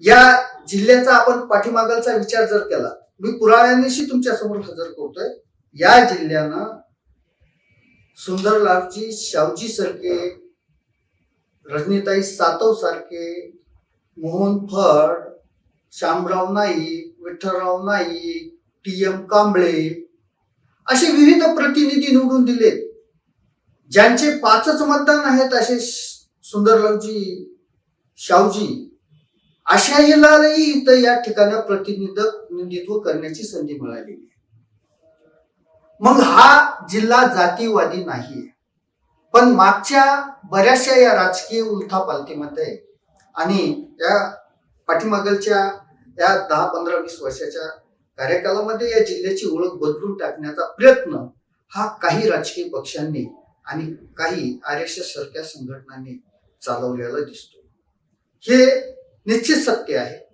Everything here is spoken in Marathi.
या जिल्ह्याचा आपण पाठीमागलचा विचार जर केला मी पुराव्यानिशी तुमच्यासमोर हजर करतोय. या जिल्ह्यानं सुंदरलालजी शावजी सारखे रजनीताई सातव सारखे मोहन फड श्यामराव नाईक विठ्ठलराव नाईक टी एम कांबळे असे विविध प्रतिनिधी निवडून दिले. ज्यांचे पाचच मतदान आहेत असे सुंदरलालजी शावजी अशा अशाहीलाही इथं या ठिकाणी प्रतिनिधित्व करण्याची संधी मिळालेली आहे. मग हा जिल्हा जातीवादी नाही पण मागच्या बऱ्याचशा या राजकीय उलथापालथीमध्ये आणि या पाठीमागलच्या या दहा पंधरा वीस वर्षाच्या कार्यकालामध्ये या जिल्ह्याची ओळख बदलून टाकण्याचा प्रयत्न हा काही राजकीय पक्षांनी आणि काही आर एस एस सारख्या संघटनांनी चालवलेला दिसतो. हे निश्चित सत्य आहे.